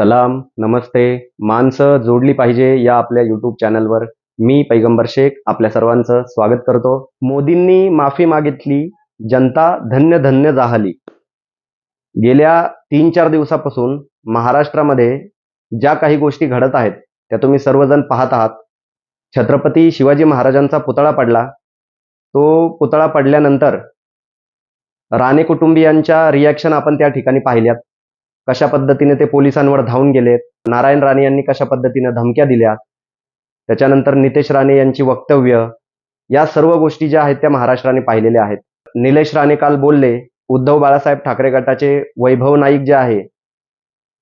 सलाम नमस्ते. माणसं जोडली पाहिजे या आपल्या युट्यूब चॅनलवर मी पैगंबर शेख आपल्या सर्वांचं स्वागत करतो. मोदींनी माफी मागितली जनता धन्य धन्य जाहली. गेल्या तीन चार दिवसापासून महाराष्ट्रामध्ये ज्या काही गोष्टी घडत आहेत त्या तुम्ही सर्वजण पाहत आहात. छत्रपती शिवाजी महाराजांचा पुतळा पडला. तो पुतळा पडल्यानंतर राणे कुटुंबियांच्या रिॲक्शन आपण त्या ठिकाणी पाहिल्यात. कशा पद्धतीने ते पोलिसांवर धावून गेलेत? नारायण राणे यांनी कशा पद्धतीने धमक्या दिल्या त्याच्यानंतर नितेश राणे यांची वक्तव्य या सर्व गोष्टी ज्या आहेत त्या महाराष्ट्राने पाहिलेल्या आहेत. निलेश राणे काल बोलले उद्धव बाळासाहेब ठाकरे गटाचे वैभव नाईक जे आहे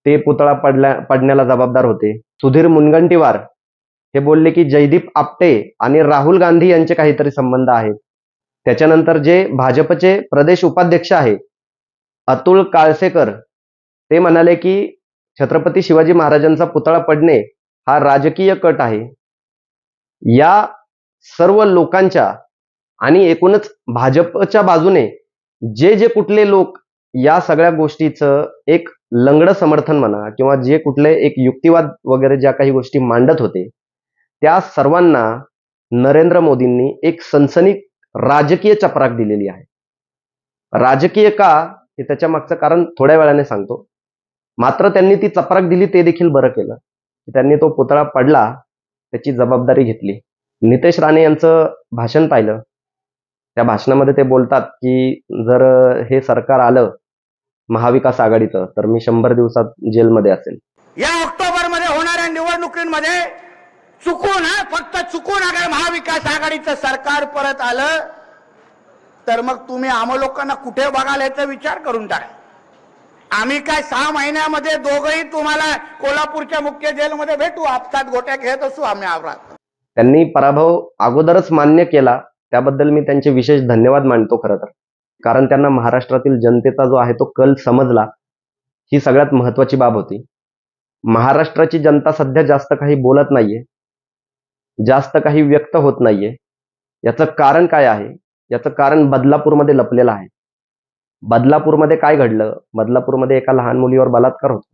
ते पुतळा पडल्या पडण्याला जबाबदार होते. सुधीर मुनगंटीवार हे बोलले की जयदीप आपटे आणि राहुल गांधी यांचे काहीतरी संबंध आहेत. त्याच्यानंतर जे भाजपचे प्रदेश उपाध्यक्ष आहे अतुल काळसेकर ते म्हणाले की छत्रपती शिवाजी महाराजांचा पुतळा पडणे हा राजकीय कट आहे. या सर्व लोकांच्या आणि एकूणच भाजपच्या बाजूने जे जे कुठले लोक या सगळ्या गोष्टीचं एक लंगड समर्थन म्हणा किंवा जे कुठले एक युक्तिवाद वगैरे ज्या काही गोष्टी मांडत होते त्या सर्वांना नरेंद्र मोदींनी एक सनसनी राजकीय चपराक दिलेली आहे. राजकीय का हे त्याच्या मागचं कारण थोड्या वेळाने सांगतो. मात्र त्यांनी ती चपराक दिली ते देखील बरं केलं. त्यांनी तो पुतळा पडला त्याची जबाबदारी घेतली. नितेश राणे यांचं भाषण पाहिलं. त्या भाषणामध्ये ते बोलतात की जर हे सरकार आलं महाविकास आघाडीचं तर मी शंभर दिवसात जेलमध्ये असेल. या ऑक्टोबरमध्ये होणाऱ्या निवडणुकीमध्ये चुकून हा फक्त चुकून अगर महाविकास आघाडीचं सरकार परत आलं तर मग तुम्ही आम लोकांना कुठे बघाल याचा विचार करून टाका. आम्ही काय सहा महिन्यामध्ये दोघही तुम्हाला कोल्हापूरच्या मुख्य जेलमध्ये भेटू? आपसात गोट्या खेळत असू आम्ही आवरात त्यांनी पराभव अगोदरच मान्य केला. त्याबद्दल मी त्यांचे विशेष धन्यवाद मानतो खरं तर. कारण त्यांना महाराष्ट्रातील जनतेचा जो आहे तो कल समजला ही सगळ्यात महत्वाची बाब होती. महाराष्ट्राची जनता सध्या जास्त काही बोलत नाहीये. जास्त काही व्यक्त होत नाहीये. याचं कारण काय आहे? याचं कारण बदलापूरमध्ये लपलेलं आहे. बदलापूरमध्ये काय घडलं? बदलापूरमध्ये एका लहान मुलीवर बलात्कार होतो.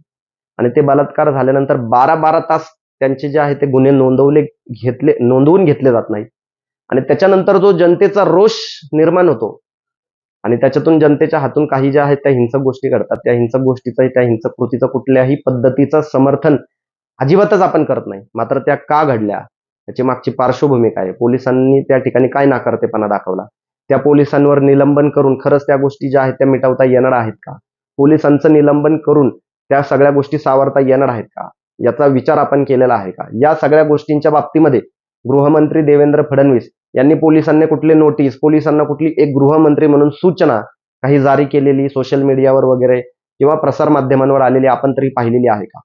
आणि ते बलात्कार झाल्यानंतर बारा बारा तास त्यांचे जे आहे ते गुन्हे नोंदवले घेतले नोंदवून घेतले जात नाही आणि त्याच्यानंतर जो जनतेचा रोष निर्माण होतो आणि त्याच्यातून जनतेच्या हातून काही ज्या आहेत त्या हिंसक गोष्टी घडतात. त्या हिंसक गोष्टीचा त्या हिंसक कृतीचं कुठल्याही पद्धतीचं समर्थन अजिबातच आपण करत नाही. मात्र त्या का घडल्या? त्याची मागची पार्श्वभूमी काय आहे? पोलिसांनी त्या ठिकाणी काय नाकारतेपणा दाखवला? त्या पोलिसांवर निलंबन करून खरंच त्या गोष्टी ज्या आहेत त्या मिटवता येणार आहेत का? पोलिसांचं निलंबन करून त्या सगळ्या गोष्टी सावरता येणार आहेत का? याचा विचार आपण केलेला आहे का? या सगळ्या गोष्टींच्या बाबतीमध्ये गृहमंत्री देवेंद्र फडणवीस यांनी पोलिसांनी कुठले नोटीस पोलिसांना कुठली एक गृहमंत्री म्हणून सूचना काही जारी केलेली सोशल मीडियावर वगैरे किंवा प्रसार माध्यमांवर आलेली आपण तरी पाहिलेली आहे का?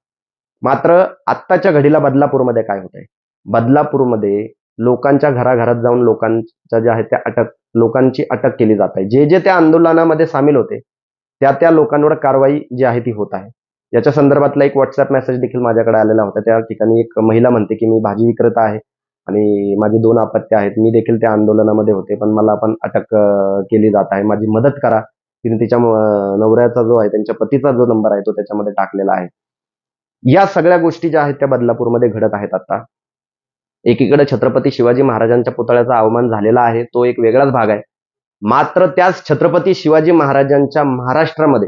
मात्र आत्ताच्या घडीला बदलापूरमध्ये काय होत आहे बदलापूरमध्ये लोकांच्या घराघरात जाऊन लोकांच्या ज्या आहेत त्या अटक लोकांची अटक केली जात आहे. जे जे त्या आंदोलनामध्ये सामील होते त्या त्या लोकांवर कारवाई जी आहे ती होत आहे. याच्या संदर्भातला एक व्हॉट्सअप मेसेज देखील माझ्याकडे आलेला होता. त्या ठिकाणी एक महिला म्हणते की मी भाजी विक्रेता आहे आणि माझी दोन अपत्य आहेत. मी देखील त्या आंदोलनामध्ये होते पण मला पण अटक केली जात आहे. माझी मदत करा. तिने तिच्या नवऱ्याचा जो आहे त्यांच्या पतीचा जो नंबर आहे तो त्याच्यामध्ये टाकलेला आहे. या सगळ्या गोष्टी ज्या आहेत त्या बदलापूरमध्ये घडत आहेत आता. एकीकडे छत्रपती शिवाजी महाराजांच्या पुतळ्याचा अवमान झालेला आहे तो एक वेगळाच भाग आहे. मात्र त्याच छत्रपती शिवाजी महाराजांच्या महाराष्ट्रामध्ये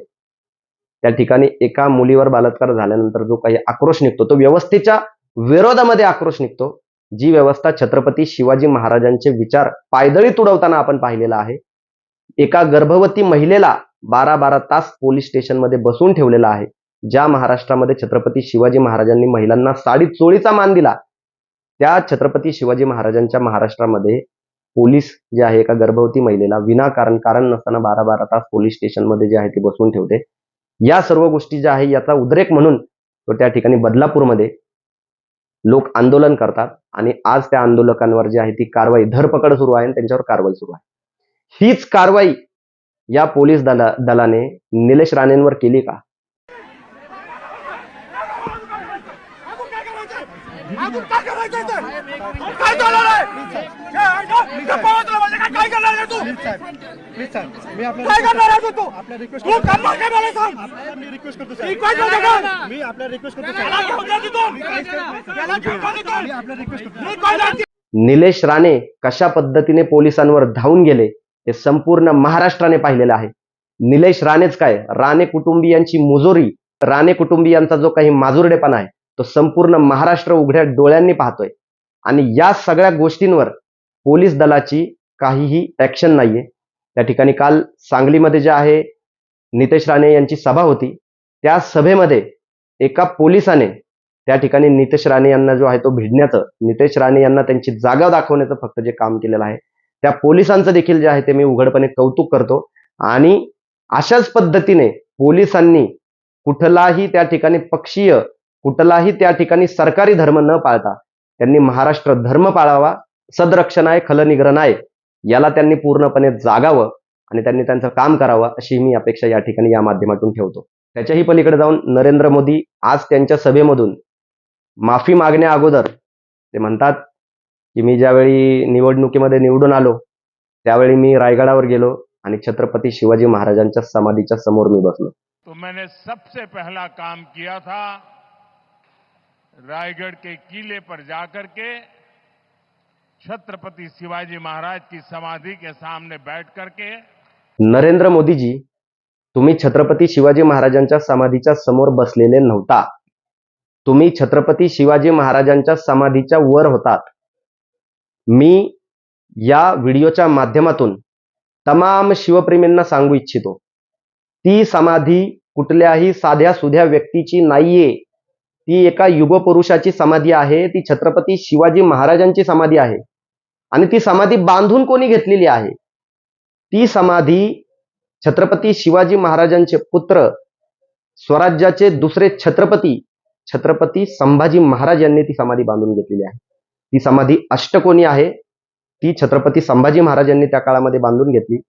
त्या ठिकाणी एका मुलीवर बलात्कार झाल्यानंतर जो काही आक्रोश निघतो तो व्यवस्थेच्या विरोधामध्ये आक्रोश निघतो. जी व्यवस्था छत्रपती शिवाजी महाराजांचे विचार पायदळी तुडवताना आपण पाहिलेला आहे. एका गर्भवती महिलेला बारा बारा तास पोलीस स्टेशनमध्ये बसून ठेवलेला आहे. ज्या महाराष्ट्रामध्ये छत्रपती शिवाजी महाराजांनी महिलांना साडी चोळीचा मान दिला त्या छत्रपती शिवाजी महाराजांच्या महाराष्ट्रामध्ये पोलीस जे आहे एका गर्भवती महिलेला विनाकारण कारण नसताना बारा बारा तास पोलीस स्टेशनमध्ये जे आहे ते बसवून ठेवते. या सर्व गोष्टी ज्या आहे याचा उद्रेक म्हणून तो त्या ठिकाणी बदलापूरमध्ये लोक आंदोलन करतात आणि आज त्या आंदोलकांवर जी आहे ती कारवाई धरपकड सुरू आहे आणि त्यांच्यावर कारवाई सुरू आहे. हीच कारवाई या पोलीस दला दलाने निलेश राणेंवर केली का? अजून काय करायचं इथे? काय चालणार आहे? काय- गप्पा मारतोय काय- काय करणार आहे तू? मी आपल्या काय करणार आहे तू? आपल्या रिक्वेस्ट तू करणार काय मला सांग. आपल्याला मी रिक्वेस्ट करतो Request साहेब करतो का? मी आपल्या रिक्वेस्ट करतो त्याला साहेब घेऊन जा तिथून. त्याला घेऊन जा तिथून. मी आपल्या रिक्वेस्ट करतो मी काय जाती- निलेश राणे कशा पद्धतीने पोलिसांवर धावून गेले हे संपूर्ण महाराष्ट्राने पाहिलेलं आहे. निलेश राणेच काय? राणे कुटुंबियांची मुजोरी राणे कुटुंबियांचा जो काही माजुरडेपणा आहे तो संपूर्ण महाराष्ट्र उघड्या डोळ्यांनी पाहतोय. आणि या सगळ्या गोष्टींवर पोलीस दलाची काहीही ऍक्शन नाहीये. त्या ठिकाणी काल सांगलीमध्ये जे आहे नितेश राणे यांची सभा होती. त्या सभेमध्ये एका पोलिसाने त्या ठिकाणी नितेश राणे यांना जो आहे तो भिडण्याचं नितेश राणे यांना त्यांची जागा दाखवण्याचं फक्त जे काम केलेलं आहे त्या पोलिसांचं देखील जे आहे ते मी उघडपणे कौतुक करतो. आणि अशाच पद्धतीने पोलिसांनी कुठलाही त्या ठिकाणी पक्षीय कुठलाही त्या ठिकाणी सरकारी धर्म न पाळता त्यांनी महाराष्ट्र धर्म पाळावा सदरक्षण आहे खलनिग्रहण आहे याला त्यांनी पूर्णपणे जागावं आणि त्यांनी त्यांचं काम करावं अशी मी अपेक्षा या ठिकाणी या माध्यमातून ठेवतो. त्याच्याही पलीकडे जाऊन नरेंद्र मोदी आज त्यांच्या सभेमधून माफी मागण्या अगोदर ते म्हणतात की मी ज्यावेळी निवडणुकीमध्ये निवडून आलो त्यावेळी मी रायगडावर गेलो आणि छत्रपती शिवाजी महाराजांच्या समाधीच्या समोर मी बसलो. तो मैंने सबसे पहला काम किया था रायगढ़ के किले पर जाकर के छत्रपति शिवाजी महाराज की समाधि के सामने बैठ करके नरेंद्र मोदीजी तुम्ही छत्रपती शिवाजी महाराजांच्या समाधीच्या समोर बसलेले नव्हता. तुम्ही छत्रपती शिवाजी महाराजांच्या समाधीच्या वर होतात. मी या व्हिडिओच्या माध्यमातून तमाम शिवप्रेमींना सांगू इच्छितो. ती समाधी कुठल्याही साध्या सुध्या व्यक्तीची नाहीये. ती एका युगपुरुषाची समाधी आहे. ती छत्रपती शिवाजी महाराजांची समाधी आहे. आणि ती समाधी बांधून कोणी घेतलेली आहे? ती समाधी छत्रपती शिवाजी महाराजांचे पुत्र स्वराज्याचे दुसरे छत्रपती छत्रपती संभाजी महाराज यांनी ती समाधी बांधून घेतलेली आहे. ती समाधी अष्टकोणी आहे. ती छत्रपती संभाजी महाराज यांनी त्या काळामध्ये बांधून घेतली.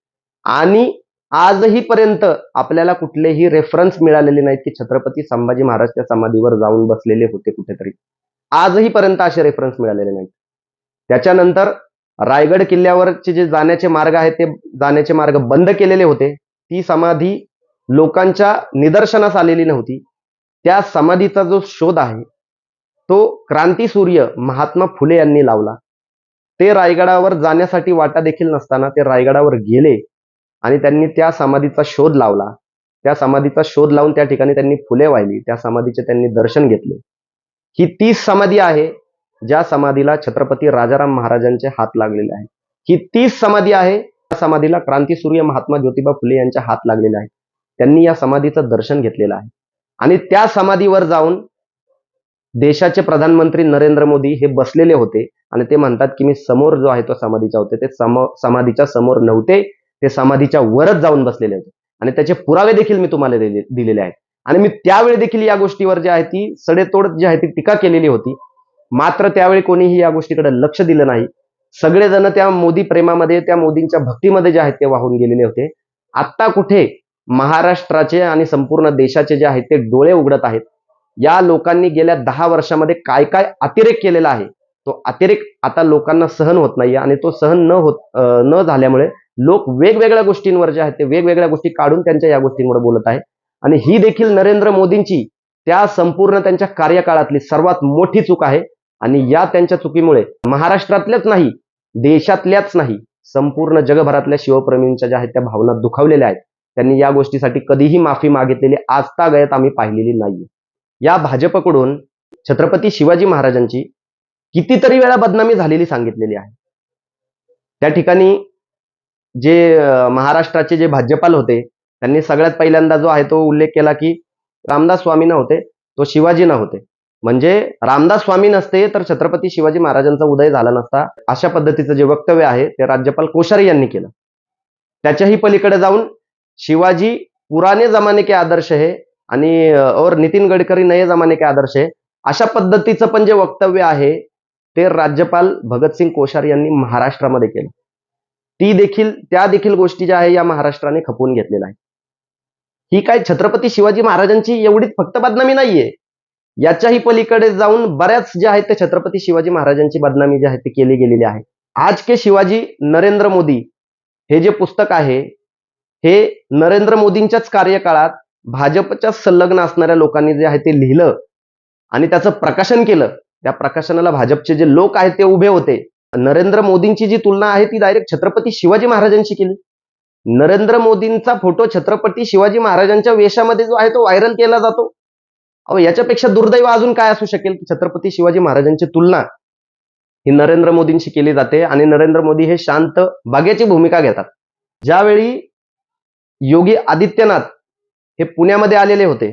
आणि आजही पर्यंत आपल्याला कुठलेही रेफरन्स मिळालेले नाहीत की छत्रपती संभाजी महाराज त्या समाधीवर जाऊन बसलेले होते कुठेतरी. आजही पर्यंत असे रेफरन्स मिळालेले नाहीत. त्याच्यानंतर रायगड किल्ल्यावरचे जे जाण्याचे मार्ग आहेत ते जाण्याचे मार्ग बंद केलेले होते. ती समाधी लोकांच्या निदर्शनास आलेली नव्हती. त्या समाधीचा जो शोध आहे तो क्रांती सूर्य महात्मा फुले यांनी लावला. ते रायगडावर जाण्यासाठी वाटा देखील नसताना ते रायगडावर गेले. आणि त्यांनी त्या समाधीचा शोध लावला. त्या समाधीचा शोध लावून त्या ठिकाणी त्यांनी फुले वाहिली. त्या समाधीचे त्यांनी दर्शन घेतले. ही तीच समाधी आहे ज्या समाधीला छत्रपती राजाराम महाराजांचे हात लागलेले आहेत. ही तीच समाधी आहे त्या समाधीला क्रांतीसूर्य महात्मा ज्योतिबा फुले यांच्या हात लागलेले आहेत. त्यांनी या समाधीचं दर्शन घेतलेलं आहे. आणि त्या समाधीवर जाऊन देशाचे प्रधानमंत्री नरेंद्र मोदी हे बसलेले होते. आणि ते म्हणतात की मी समोर जो आहे तो समाधीचा होते. ते सम समाधीच्या समोर नव्हते. ते समाधीच्या वरच जाऊन बसलेले होते. आणि त्याचे पुरावे देखील मी तुम्हाला दिलेले आहेत. आणि मी त्यावेळी देखील या गोष्टीवर जी आहे ती सडेतोड जी आहे ती टीका केलेली होती. मात्र त्यावेळी कोणीही या गोष्टीकडे लक्ष दिलं नाही. सगळेजण त्या मोदी प्रेमामध्ये त्या मोदींच्या भक्तीमध्ये जे आहेत ते वाहून गेलेले होते. आत्ता कुठे महाराष्ट्राचे आणि संपूर्ण देशाचे जे आहेत ते डोळे उघडत आहेत. या लोकांनी गेल्या दहा वर्षामध्ये काय काय अतिरेक केलेला आहे? तो अतिरेक आता लोकांना सहन होत नाहीये आणि तो सहन न होत न झाल्यामुळे लोक वेगवेगळ्या गोष्टींवर जे आहेत ते वेगवेगळ्या गोष्टी काढून त्यांच्या या गोष्टींवर बोलत आहे आणि ही देखील नरेंद्र मोदींची त्या संपूर्ण त्यांच्या कार्यकाळातली सर्वात मोठी चूक आहे. आणि या त्यांच्या चुकीमुळे महाराष्ट्रातल्याच नाही देशातल्याच नाही संपूर्ण जगभरातल्या शिवप्रेमींच्या ज्या आहेत त्या भावना दुखावलेल्या आहेत. त्यांनी या गोष्टीसाठी कधीही माफी मागितलेली आजतागयत आम्ही पाहिलेली नाहीये. या भाजपकडून छत्रपती शिवाजी महाराजांची कितीतरी वेळा बदनामी झालेली सांगितलेली आहे. त्या ठिकाणी जे महाराष्ट्राचे जे भाज्यपाल होते त्यांनी सगळ्यात पहिल्यांदा जो आहे तो उल्लेख केला की रामदास स्वामी नव्हते तो शिवाजी नव्हते म्हणजे रामदास स्वामी नसते तर छत्रपती शिवाजी महाराजांचा उदय झाला नसता अशा पद्धतीचं जे वक्तव्य आहे ते राज्यपाल कोश्यारी यांनी केलं. त्याच्याही पलीकडे जाऊन शिवाजी पुराने जमाने के आदर्श हे आणि और नितीन गडकरी नये जमाने के आदर्श हे अशा पद्धतीचं पण जे वक्तव्य आहे ते राज्यपाल भगतसिंग कोश्यारी यांनी महाराष्ट्रामध्ये केलं. ती देखील त्या देखील गोष्टी ज्या आहे या महाराष्ट्राने खपवून घेतलेल्या आहे ही काय छत्रपती शिवाजी महाराजांची एवढीच फक्त बदनामी नाहीये. याच्याही पलीकडे जाऊन बऱ्याच ज्या आहेत त्या छत्रपती शिवाजी महाराजांची बदनामी जी आहे ती केली गेलेली आहे. आज के शिवाजी नरेंद्र मोदी हे जे पुस्तक आहे हे नरेंद्र मोदींच्याच कार्यकाळात भाजपच्या संलग्न असणाऱ्या लोकांनी जे आहे ते लिहिलं आणि त्याचं प्रकाशन केलं. त्या प्रकाशनाला भाजपचे जे लोक आहेत ते उभे होते. नरेंद्र मोदींची जी तुलना आहे ती डायरेक्ट छत्रपती शिवाजी महाराजांशी केली. नरेंद्र मोदींचा फोटो छत्रपती शिवाजी महाराजांच्या वेशामध्ये जो आहे तो व्हायरल केला जातो. अहो याच्यापेक्षा दुर्दैव अजून काय असू शकेल की छत्रपती शिवाजी महाराजांची तुलना ही नरेंद्र मोदींशी केली जाते आणि नरेंद्र मोदी हे शांत बागेची भूमिका घेतात. ज्यावेळी योगी आदित्यनाथ हे पुण्यामध्ये आलेले होते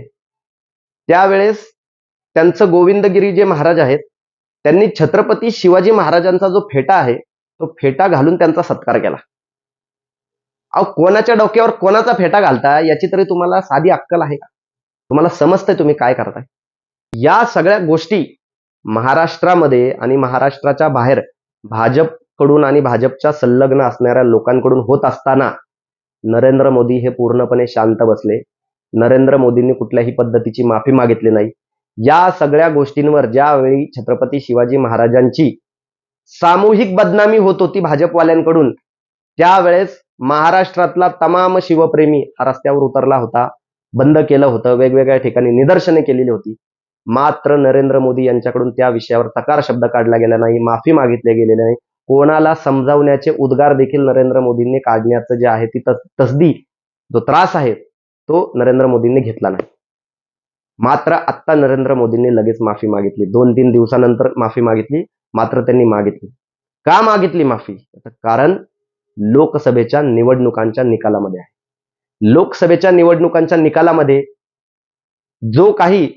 त्यावेळेस त्यांचं गोविंदगिरी जे महाराज आहेत त्यांनी छत्रपती शिवाजी महाराजांचा जो फेटा आहे तो फेटा घालून त्यांचा सत्कार केला. अहो कोणाच्या डोक्यावर कोणाचा फेटा घालता याची तरी तुम्हाला साधी अक्कल आहे का? तुम्हाला समजतंय तुम्ही काय करताय? या सगळ्या गोष्टी महाराष्ट्रामध्ये आणि महाराष्ट्राच्या बाहेर भाजपकडून आणि भाजपच्या संलग्न असणाऱ्या लोकांकडून होत असताना नरेंद्र मोदी हे पूर्णपणे शांत बसले. नरेंद्र मोदींनी कुठल्याही पद्धतीची माफी मागितली नाही. या सगळ्या गोष्टींवर ज्यावेळी छत्रपती शिवाजी महाराजांची सामूहिक बदनामी होत होती भाजपवाल्यांकडून त्यावेळेस महाराष्ट्रातला तमाम शिवप्रेमी हा रस्त्यावर उतरला होता बंद केलं होतं वेगवेगळ्या ठिकाणी निदर्शने केलेली होती. मात्र नरेंद्र मोदी यांच्याकडून त्या विषयावर तकार शब्द काढला गेला नाही माफी मागितली गेलेली नाही. कोणाला समजावण्याचे उद्गार देखील नरेंद्र मोदींनी काढण्याचं जे आहे ती तसदी जो त्रास आहे तो नरेंद्र मोदींनी घेतला नाही. मात्र आत्ता नरेंद्र मोदींनी लगेच माफी मागितली. दोन तीन दिवसानंतर माफी मागितली मात्र त्यांनी मागितली. का मागितली माफी? कारण लोकसभेच्या निवडणुकांच्या निकालामध्ये आहे. लोकसभेच्या निवडणुकांच्या निकालामध्ये जो काही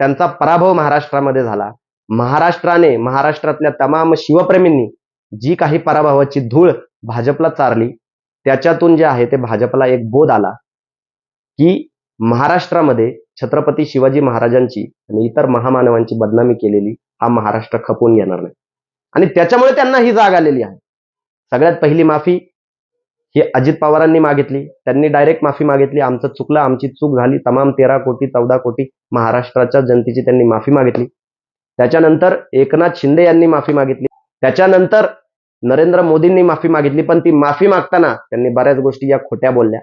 त्यांचा पराभव महाराष्ट्रामध्ये झाला महाराष्ट्राने महाराष्ट्रातल्या तमाम शिवप्रेमींनी जी काही पराभवाची धूळ भाजपला चारली त्याच्यातून जे आहे ते भाजपला एक बोध आला की महाराष्ट्रामध्ये छत्रपती शिवाजी महाराजांची आणि इतर महामानवांची बदनामी केलेली हा महाराष्ट्र खपवून घेणार नाही. आणि त्याच्यामुळे त्यांना ही जाग आलेली आहे. सगळ्यात पहिली माफी ही अजित पवारांनी मागितली. त्यांनी डायरेक्ट माफी मागितली. आमचं चुकलं आमची चूक झाली. तमाम तेरा कोटी चौदा कोटी महाराष्ट्राच्या जनतेची त्यांनी माफी मागितली. त्याच्यानंतर एकनाथ शिंदे यांनी माफी मागितली. त्याच्यानंतर नरेंद्र मोदींनी माफी मागितली. पण ती माफी मागताना त्यांनी बऱ्याच गोष्टी या खोट्या बोलल्या.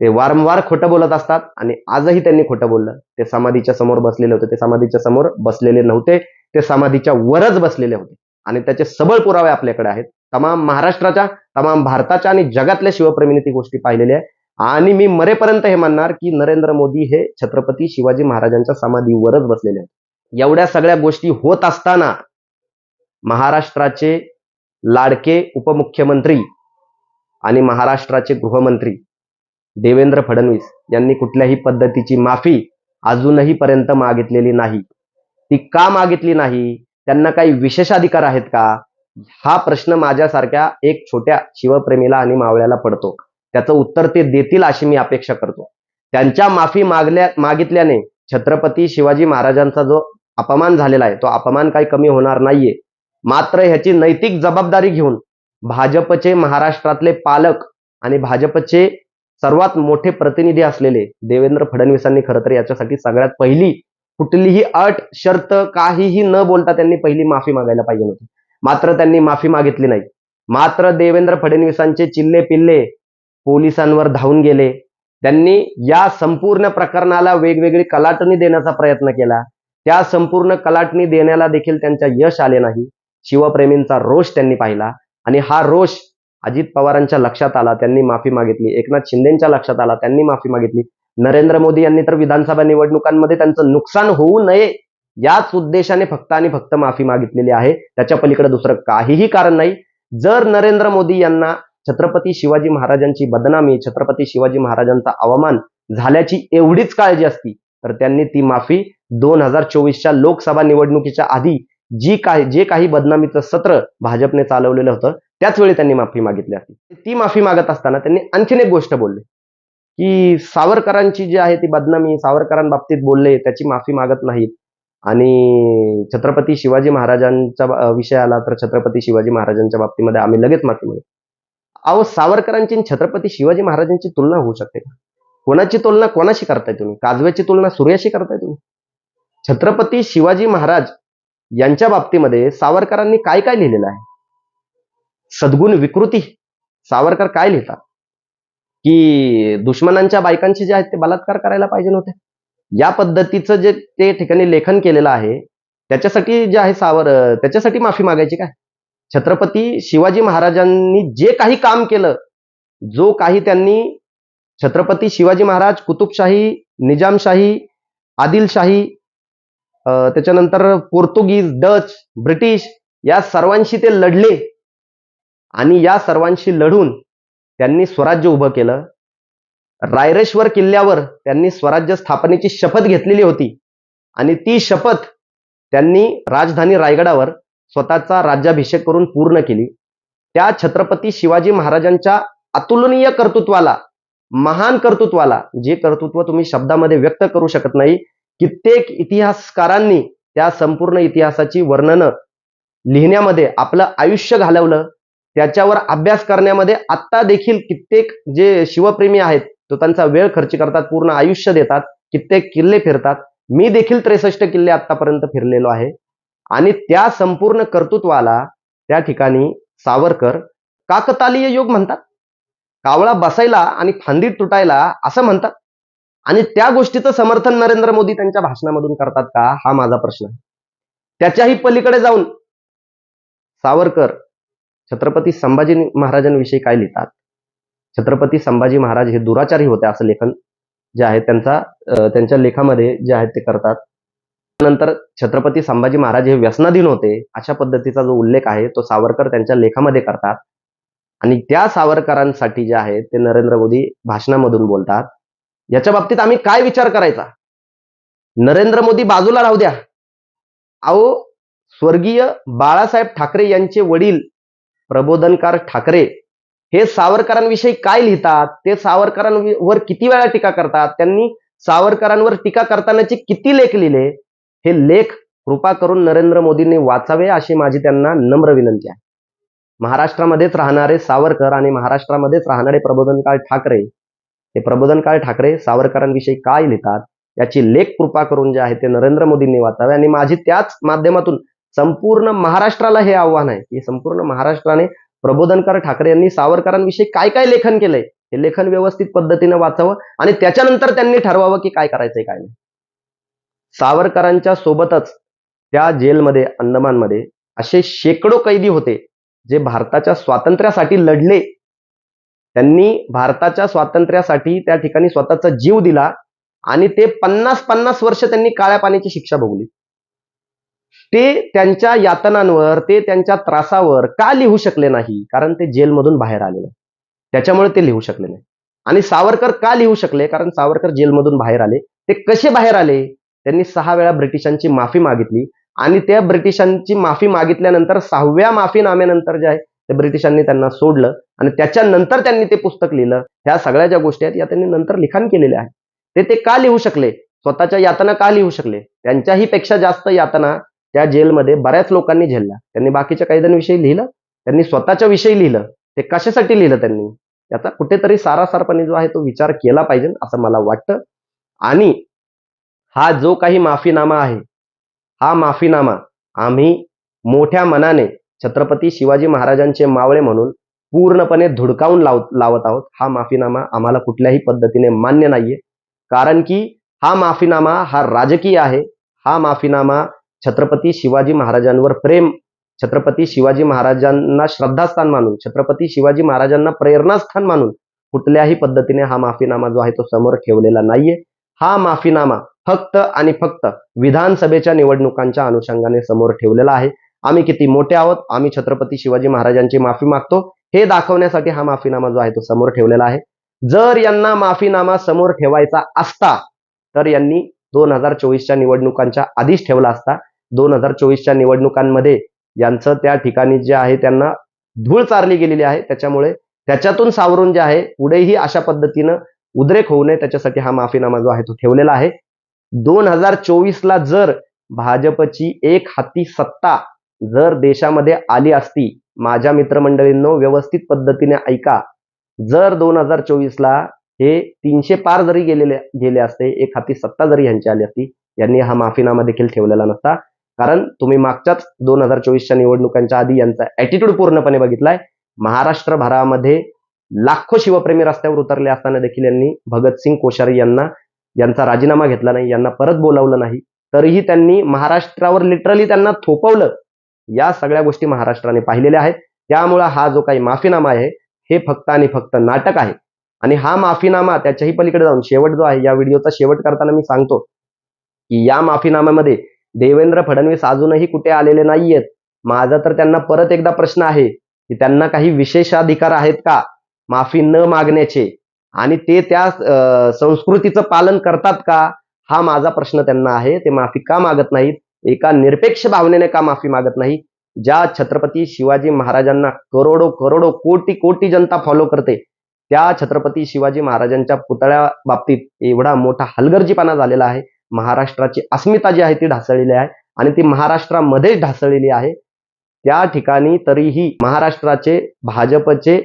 ते वारंवार खोटं बोलत असतात आणि आजही त्यांनी खोटं बोललं. ते समाधीच्या समोर बसलेले होते. ते समाधीच्या समोर बसलेले नव्हते. ते समाधीच्या वरच बसलेले होते. आणि त्याचे सबळ पुरावे आपल्याकडे आहेत. तमाम महाराष्ट्राच्या तमाम भारताच्या आणि जगातल्या शिवप्रेमीने ती गोष्टी पाहिलेल्या आहे. आणि मी मरेपर्यंत हे म्हणणार की नरेंद्र मोदी हे छत्रपती शिवाजी महाराजांच्या समाधीवरच बसलेले आहेत एवढ्या सगळ्या गोष्टी होत असताना महाराष्ट्राचे लाडके उपमुख्यमंत्री आणि महाराष्ट्राचे गृहमंत्री देवेंद्र फडणवीस यांनी कुठल्याही पद्धतीची माफी अजूनही पर्यंत मागितलेली नाही. ती का मागितली नाही? त्यांना काही विशेषाधिकार आहेत का? हा प्रश्न माझ्यासारख्या एक छोट्या शिवप्रेमीला आणि मावळ्याला पडतो. त्याचं उत्तर ते देतील अशी मी अपेक्षा करतो. त्यांच्या माफी मागल्या मागितल्याने छत्रपती शिवाजी महाराजांचा जो अपमान झालेला आहे तो अपमान काही कमी होणार नाहीये. मात्र ह्याची नैतिक जबाबदारी घेऊन भाजपचे महाराष्ट्रातले पालक आणि भाजपचे सर्वात मोठे प्रतिनिधी असलेले देवेंद्र फडणवीसांनी खरं तर याच्यासाठी सगळ्यात पहिली कुठलीही अट शर्त काहीही न बोलता त्यांनी पहिली माफी मागायला पाहिजे होती. मात्र त्यांनी माफी मागितली नाही. मात्र देवेंद्र फडणवीसांचे चिल्ले पिल्ले पोलिसांवर धावून गेले. त्यांनी या संपूर्ण प्रकरणाला वेगवेगळी कलाटणी देण्याचा प्रयत्न केला. त्या संपूर्ण कलाटणी देण्याला देखील त्यांच्या यश आले नाही. शिवप्रेमींचा रोष त्यांनी पाहिला आणि हा रोष अजित पवारांच्या लक्षात आला त्यांनी माफी मागितली. एकनाथ शिंदेच्या लक्षात आला त्यांनी माफी मागितली. नरेंद्र मोदी यांनी तर विधानसभा निवडणुकांमध्ये त्यांचं नुकसान होऊ नये याच उद्देशाने फक्त आणि फक्त माफी मागितलेली आहे. त्याच्या पलीकडे दुसरं काहीही कारण नाही. जर नरेंद्र मोदी यांना छत्रपती शिवाजी महाराजांची बदनामी छत्रपती शिवाजी महाराजांचा अवमान झाल्याची एवढीच काळजी असती तर त्यांनी ती माफी दोन हजार चोवीसच्या लोकसभा निवडणुकीच्या आधी जी काही जे काही बदनामीचं सत्र भाजपने चालवलेलं होतं त्याच वेळी त्यांनी माफी मागितली असती. ती माफी मागत असताना त्यांनी आणखीन एक गोष्ट बोलली की सावरकरांची जी आहे ती बदनामी सावरकरांबाबतीत बोलले त्याची माफी मागत नाहीत. आणि छत्रपती शिवाजी महाराजांच्या विषय आला तर छत्रपती शिवाजी महाराजांच्या बाबतीमध्ये आम्ही लगेच माफी मागितली अहो सावरकरांची छत्रपती शिवाजी महाराजांची तुलना होऊ शकते का? कोणाची तुलना कोणाशी करताय तुम्ही? काजव्याची तुलना सूर्याशी करताय तुम्ही? छत्रपती शिवाजी महाराज यांच्या बाबतीमध्ये सावरकरांनी काय काय लिहिलेलं आहे? सद्गुण विकृती. सावरकर काय लिहितात? की दुश्मनांच्या बायकांचे जे आहेत ते बलात्कार करायला पाहिजे नव्हते. या पद्धतीचं जे ते ठिकाणी लेखन केलेलं आहे त्याच्यासाठी जे आहे सावर त्याच्यासाठी माफी मागायची काय? छत्रपती शिवाजी महाराजांनी जे काही काम केलं जो काही त्यांनी छत्रपती शिवाजी महाराज कुतुबशाही निजामशाही आदिलशाही त्याच्यानंतर पोर्तुगीज डच ब्रिटिश या सर्वांशी ते लढले. आणि या सर्वांशी लढून त्यांनी स्वराज्य उभं केलं. रायरेश्वर किल्ल्यावर त्यांनी स्वराज्य स्थापनेची शपथ घेतलेली होती. आणि ती शपथ त्यांनी राजधानी रायगडावर स्वतःचा राज्याभिषेक करून पूर्ण केली. त्या छत्रपती शिवाजी महाराजांच्या अतुलनीय कर्तृत्वाला महान कर्तृत्वाला जे कर्तृत्व तुम्ही शब्दामध्ये व्यक्त करू शकत नाही कित्येक इतिहासकारांनी त्या संपूर्ण इतिहासाची वर्णनं लिहिण्यामध्ये आपलं आयुष्य घालवलं. त्याच्यावर अभ्यास करण्यामध्ये आत्ता देखील कित्येक जे शिवप्रेमी आहेत तो त्यांचा वेळ खर्च करतात पूर्ण आयुष्य देतात कित्येक किल्ले फिरतात. मी देखील त्रेसष्ट किल्ले आतापर्यंत फिरलेलो आहे. आणि त्या संपूर्ण कर्तृत्वाला त्या ठिकाणी सावरकर काकतालीय योग म्हणतात. कावळा बसायला आणि फांदी तुटायला असं म्हणतात. आणि त्या गोष्टीचं समर्थन नरेंद्र मोदी त्यांच्या भाषणामधून करतात का? हा माझा प्रश्न आहे. त्याच्याही पलीकडे जाऊन सावरकर छत्रपती संभाजी महाराजांविषयी काय लिहितात? छत्रपती संभाजी महाराज हे दुराचारी होते असं लेखन जे आहे त्यांचा त्यांच्या लेखामध्ये जे आहेत ते करतात. नंतर छत्रपती संभाजी महाराज हे व्यसनाधीन होते अशा पद्धतीचा जो उल्लेख आहे तो सावरकर त्यांच्या लेखामध्ये करतात. आणि त्या सावरकरांसाठी जे आहे ते नरेंद्र मोदी भाषणामधून बोलतात. याच्या बाबतीत आम्ही काय विचार करायचा? नरेंद्र मोदी बाजूला राहू द्या. अहो स्वर्गीय बाळासाहेब ठाकरे यांचे वडील प्रबोधनकार ठाकरे हे सावरकरांविषयी काय लिहितात? ते सावरकरांवर किती वेळा टीका करतात? त्यांनी सावरकरांवर टीका करतानाचे किती लेख लिहिले? हे लेख कृपा करून नरेंद्र मोदींनी वाचावे अशी माझी त्यांना नम्र विनंती आहे. महाराष्ट्रामध्येच राहणारे सावरकर आणि महाराष्ट्रामध्येच राहणारे प्रबोधनकार ठाकरे हे प्रबोधनकार ठाकरे सावरकरांविषयी काय लिहितात याची लेख कृपा करून जे आहे ते नरेंद्र मोदींनी वाचावे. आणि माझी त्याच माध्यमातून संपूर्ण महाराष्ट्राला हे आव्हान आहे. की संपूर्ण महाराष्ट्राने प्रबोधनकार ठाकरे यांनी सावरकरांविषयी काय काय लेखन केलंय हे लेखन व्यवस्थित पद्धतीने वाचावं आणि त्याच्यानंतर त्यांनी ठरवावं की काय करायचंय काय नाही. सावरकरांच्या सोबतच त्या जेलमध्ये अंदमानमध्ये असे शेकडो कैदी होते जे भारताच्या स्वातंत्र्यासाठी लढले त्यांनी भारताच्या स्वातंत्र्यासाठी त्या ठिकाणी स्वतःचा जीव दिला आणि ते पन्नास पन्नास वर्ष त्यांनी काळ्या पाण्याची शिक्षा भोगली. ते त्यांच्या यातनांवर ते त्यांच्या त्रासावर का लिहू शकले नाही? कारण ते जेलमधून बाहेर आले नाही. त्याच्यामुळे ते लिहू शकले नाही. आणि सावरकर का लिहू शकले? कारण सावरकर जेलमधून बाहेर आले. ते कसे बाहेर आले? त्यांनी सहा वेळा ब्रिटिशांची माफी मागितली. आणि त्या ब्रिटिशांची माफी मागितल्यानंतर सहाव्या माफीनाम्यानंतर जे आहे ते ब्रिटिशांनी त्यांना सोडलं आणि त्याच्यानंतर त्यांनी ते पुस्तक लिहिलं. ह्या सगळ्या ज्या गोष्टी आहेत या त्यांनी नंतर लिखाण केलेले आहे ते ते का लिहू शकले? स्वतःच्या यातना का लिहू शकले? त्यांच्याही पेक्षा जास्त यातना त्या जेलमध्ये बऱ्याच लोकांनी झेलल्या. त्यांनी बाकीच्या कैद्यांविषयी लिहिलं. त्यांनी स्वतःच्या विषयी लिहिलं. ते कशासाठी लिहिलं त्यांनी? याचा कुठेतरी सारासारपणे जो आहे तो विचार केला पाहिजे असं मला वाटतं. आणि हा जो काही माफीनामा आहे हा माफीनामा आम्ही मोठ्या मनाने छत्रपती शिवाजी महाराजांचे मावळे म्हणून पूर्णपणे धुडकावून लाव लावत आहोत. हा माफीनामा आम्हाला कुठल्याही पद्धतीने मान्य नाहीये. कारण की हा माफीनामा हा राजकीय आहे. हा माफीनामा छत्रपती शिवाजी महाराजांवर प्रेम छत्रपती शिवाजी महाराजांना श्रद्धास्थान मानून छत्रपती शिवाजी महाराजांना प्रेरणास्थान मानून कुठल्याही पद्धतीने हा माफीनामा जो आहे तो समोर ठेवलेला नाहीये. हा माफीनामा फक्त आणि फक्त विधानसभेच्या निवडणुकांच्या अनुषंगाने समोर ठेवलेला आहे. आम्ही किती मोठे आहोत? आम्ही छत्रपती शिवाजी महाराजांची माफी मागतो. हे दाखवण्यासाठी हा माफीनामा जो आहे तो समोर ठेवलेला आहे. जर यांना माफीनामा समोर ठेवायचा असता तर यांनी दोन हजार चोवीसच्या निवडणुकांच्या आधीच ठेवला असता. दोन हजार चोवीसच्या निवडणुकांमध्ये यांचं त्या ठिकाणी जे आहे त्यांना धूळ चारली गेलेली आहे. त्याच्यामुळे त्याच्यातून सावरून जे आहे पुढेही अशा पद्धतीनं उद्रेक होऊ नये. त्याच्यासाठी हा माफीनामा जो आहे तो ठेवलेला आहे. दोन हजार चोवीसला जर भाजपची एक हाती सत्ता जर देशामध्ये आली असती माझ्या मित्रमंडळींनो व्यवस्थित पद्धतीने ऐका. जर दोन हजार चोवीसला हे तीनशे पार जरी गेलेले गेले असते एक हाती सत्ता जरी यांची आली असती यांनी हा माफीनामा देखील ठेवलेला नसता. कारण तुम्ही मागच्याच दोन हजार चोवीसच्या निवडणुकांच्या आधी यांचा ऍटिट्यूड पूर्णपणे बघितलाय. महाराष्ट्र भरामध्ये लाखो शिवप्रेमी रस्त्यावर उतरले असताना देखील यांनी भगतसिंग कोश्यारी यांना यांचा राजीनामा घेतला नाही यांना परत बोलावलं नाही. तरीही त्यांनी महाराष्ट्रावर लिटरली त्यांना थोपवलं. या सगळ्या गोष्टी महाराष्ट्राने पाहिलेल्या आहेत. त्यामुळं हा जो काही माफीनामा आहे हे फक्त आणि फक्त नाटक आहे. आणि हा माफीनामा त्याच्याही पलीकडे जाऊन शेवट जो आहे या व्हिडिओचा शेवट करताना मी सांगतो की या माफीनाम्यामध्ये देवेंद्र फडणवीस अजूनही कुठे आलेले नाहीयेत. माझा तर त्यांना परत एकदा प्रश्न आहे की त्यांना काही विशेषाधिकार आहेत का? माफी न मागण्याचे. आणि ते त्या संस्कृतीचं पालन करतात का? हा माझा प्रश्न त्यांना आहे. ते माफी का मागत नाहीत? एका निरपेक्ष भावनेने का माफी मागत नाही ज्या छत्रपती शिवाजी महाराजांना करोडो करोडो कोटी कोटी जनता फॉलो करते त्या छत्रपती शिवाजी महाराजांच्या पुतळ्या बाबतीत एवढा मोठा हलगर्जीपणा झालेला आहे. महाराष्ट्राची अस्मिता जी आहे ती ढासळलेली आहे आणि ती महाराष्ट्रामध्येच ढासळलेली आहे. त्या ठिकाणी तरीही महाराष्ट्राचे भाजपचे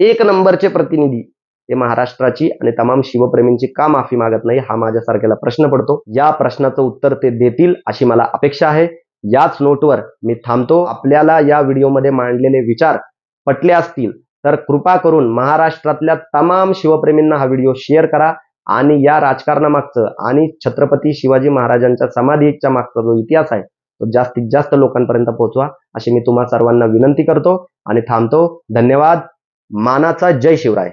एक नंबरचे प्रतिनिधी ते महाराष्ट्राची आणि तमाम शिवप्रेमींची का माफी मागत नाही हा माझ्यासारख्याला प्रश्न पडतो. या प्रश्नाचं उत्तर ते देतील अशी मला अपेक्षा आहे. याच नोटवर मी थांबतो. आपल्याला या व्हिडिओमध्ये मांडलेले विचार पटले असतील तर कृपा करून महाराष्ट्रातल्या तमाम शिवप्रेमींना हा व्हिडिओ शेअर करा आणि या राजकारणामागचं आणि छत्रपती शिवाजी महाराजांच्या समाधीच्या मागचा जो इतिहास आहे तो जास्तीत जास्त लोकांपर्यंत पोहोचवा अशी मी तुम्हा सर्वांना विनंती करतो आणि थांबतो. धन्यवाद. मानाचा जय शिवराय.